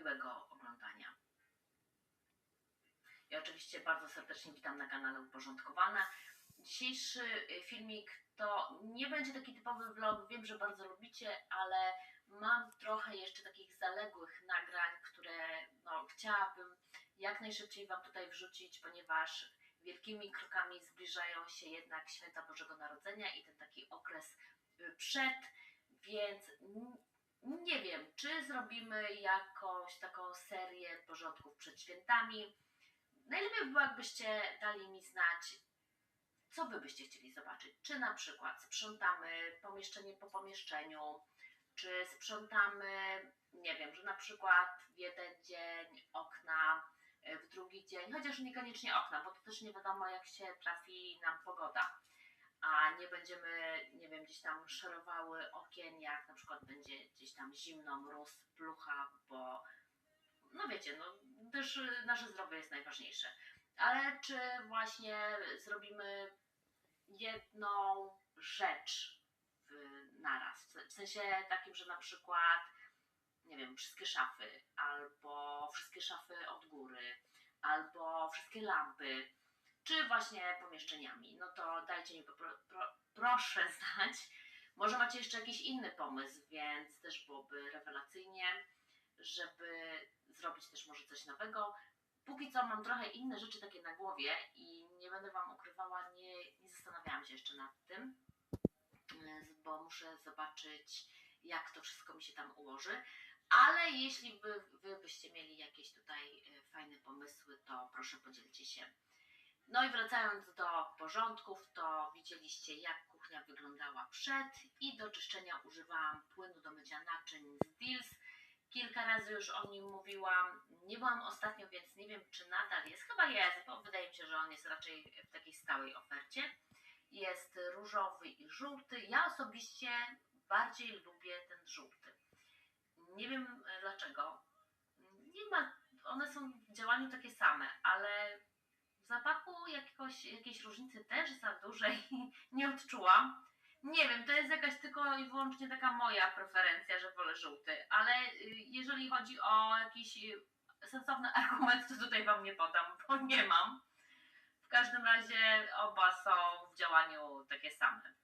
miłego oglądania. I oczywiście bardzo serdecznie witam na kanale Uporządkowane. Dzisiejszy y, filmik to nie będzie taki typowy vlog, wiem, że bardzo lubicie, ale mam trochę jeszcze takich zaległych nagrań, które no, chciałabym jak najszybciej Wam tutaj wrzucić, ponieważ wielkimi krokami zbliżają się jednak święta Bożego Narodzenia i ten taki okres y, przed, więc nie wiem, czy zrobimy jakąś taką serię porządków przed świętami. Najlepiej by było, jakbyście dali mi znać, co wy byście chcieli zobaczyć. Czy na przykład sprzątamy pomieszczenie po pomieszczeniu, czy sprzątamy, nie wiem, że na przykład w jeden dzień okna, w drugi dzień, chociaż niekoniecznie okna, bo to też nie wiadomo, jak się trafi nam pogoda. A nie będziemy, nie wiem, gdzieś tam szorowały okien, jak na przykład będzie gdzieś tam zimno, mróz, plucha, bo no wiecie, no też nasze zdrowie jest najważniejsze. Ale czy właśnie zrobimy jedną rzecz w, naraz? W sensie takim, że na przykład, nie wiem, wszystkie szafy, albo wszystkie szafy od góry, albo wszystkie lampy, czy właśnie pomieszczeniami. No to dajcie mi popro, pro, proszę znać. Może macie jeszcze jakiś inny pomysł, więc też byłoby rewelacyjnie, żeby zrobić też może coś nowego. Póki co mam trochę inne rzeczy takie na głowie i nie będę Wam ukrywała, nie, nie zastanawiałam się jeszcze nad tym, bo muszę zobaczyć, jak to wszystko mi się tam ułoży. Ale jeśli by, Wy byście mieli jakieś tutaj y, fajne pomysły, to proszę podzielcie się. No i wracając do porządków, to widzieliście jak kuchnia wyglądała przed i do czyszczenia używałam płynu do mycia naczyń z Deals. Kilka razy już o nim mówiłam. Nie byłam ostatnio, więc nie wiem, czy nadal jest. Chyba jest, bo wydaje mi się, że on jest raczej w takiej stałej ofercie. Jest różowy i żółty. Ja osobiście bardziej lubię ten żółty. Nie wiem e, dlaczego. Nie ma, one są w działaniu takie same, ale jakiegoś, jakiejś różnicy też za dużej nie odczułam. Nie wiem, to jest jakaś tylko i wyłącznie taka moja preferencja, że wolę żółty, ale y, jeżeli chodzi o jakiś y, sensowny argument, to tutaj Wam nie podam, bo nie mam. W każdym razie oba są w działaniu takie same.